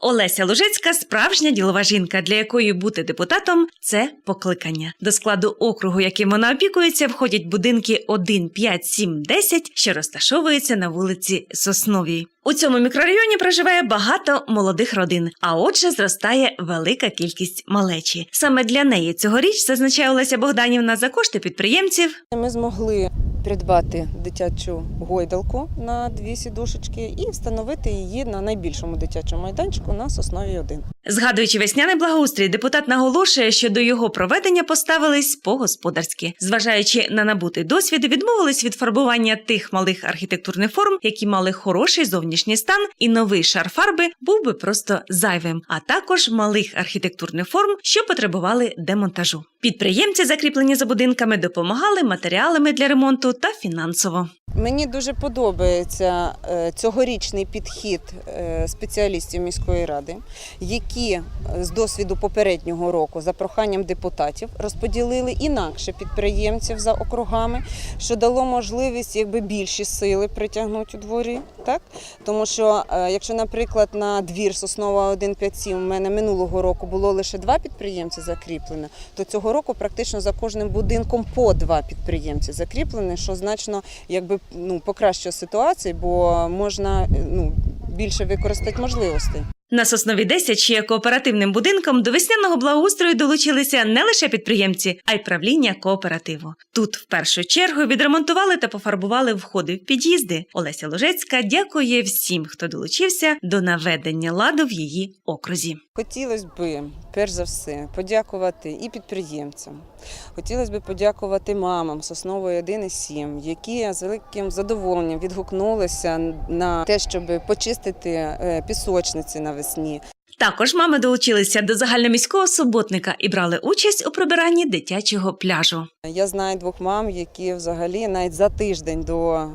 Олеся Лужецька справжня ділова жінка, для якої бути депутатом це покликання. До складу округу, яким вона опікується, входять будинки 1, 5, 7, 10, що розташовуються на вулиці Сосновій. У цьому мікрорайоні проживає багато молодих родин, а отже, зростає велика кількість малечі. Саме для неї цьогоріч зазначає Олеся Богданівна за кошти підприємців. Ми змогли придбати дитячу гойдалку на дві сідушечки і встановити її на найбільшому дитячому майданчику на сосновій 1. Згадуючи весняний благоустрій, депутат наголошує, що до його проведення поставились по-господарськи. Зважаючи на набутий досвід, відмовились від фарбування тих малих архітектурних форм, які мали хороший зовнішній стан, і новий шар фарби був би просто зайвим, а також малих архітектурних форм, що потребували демонтажу. Підприємці, закріплені за будинками, допомагали матеріалами для ремонту та фінансово. Мені дуже подобається е, цьогорічний підхід е, спеціалістів міської ради, які е, з досвіду попереднього року за проханням депутатів розподілили інакше підприємців за округами, що дало можливість якби більші сили притягнути у дворі. Так? Тому що, якщо, наприклад, на двір Соснова 157 у мене минулого року було лише два підприємці закріплено, то цього року практично за кожним будинком по два підприємці закріплені, що значно якби ну покращує ситуацію, бо можна ну більше використати можливостей. На соснові 10, що є кооперативним будинком, до весняного благоустрою долучилися не лише підприємці, а й правління кооперативу. Тут в першу чергу відремонтували та пофарбували входи в під'їзди. Олеся Ложецька дякує всім, хто долучився до наведення ладу в її окрузі. Хотілося б, перш за все, подякувати і підприємцям. Хотілося б подякувати мамам Соснової 1 і 7, які з великим задоволенням відгукнулися на те, щоб почистити е, пісочниці навесні. Також мами долучилися до загальноміського суботника і брали участь у прибиранні дитячого пляжу. Я знаю двох мам, які взагалі навіть за тиждень до е,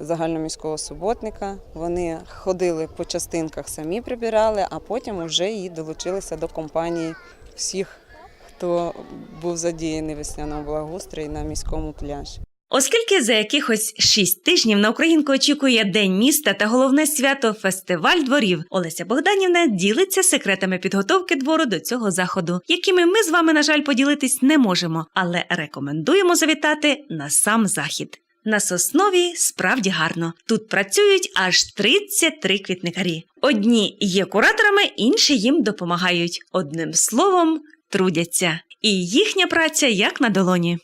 загальноміського суботника вони ходили по частинках, самі прибирали, а потім вже і долучилися до компанії всіх, хто був задіяний весняному благоустрої на міському пляжі. Оскільки за якихось шість тижнів на Українку очікує День міста та головне свято фестиваль дворів, Олеся Богданівна ділиться секретами підготовки двору до цього заходу, якими ми з вами, на жаль, поділитись не можемо, але рекомендуємо завітати на сам захід. На соснові справді гарно. Тут працюють аж 33 квітникарі. Одні є кураторами, інші їм допомагають. Одним словом, трудяться. І їхня праця як на долоні.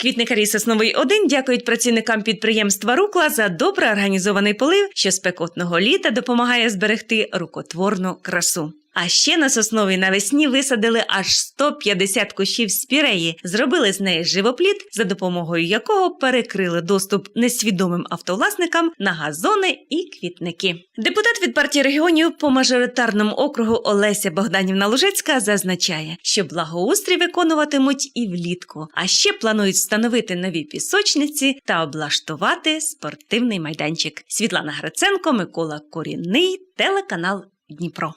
Квітникарі Сосновий 1 дякують працівникам підприємства Рукла за добре організований полив, що спекотного літа допомагає зберегти рукотворну красу. А ще на сосновій навесні висадили аж 150 кущів спіреї, зробили з неї живопліт, за допомогою якого перекрили доступ несвідомим автовласникам на газони і квітники. Депутат від партії регіонів по мажоритарному округу Олеся Богданівна Лужецька зазначає, що благоустрій виконуватимуть і влітку, а ще планують встановити нові пісочниці та облаштувати спортивний майданчик. Світлана Гриценко, Микола Корінний, телеканал Дніпро.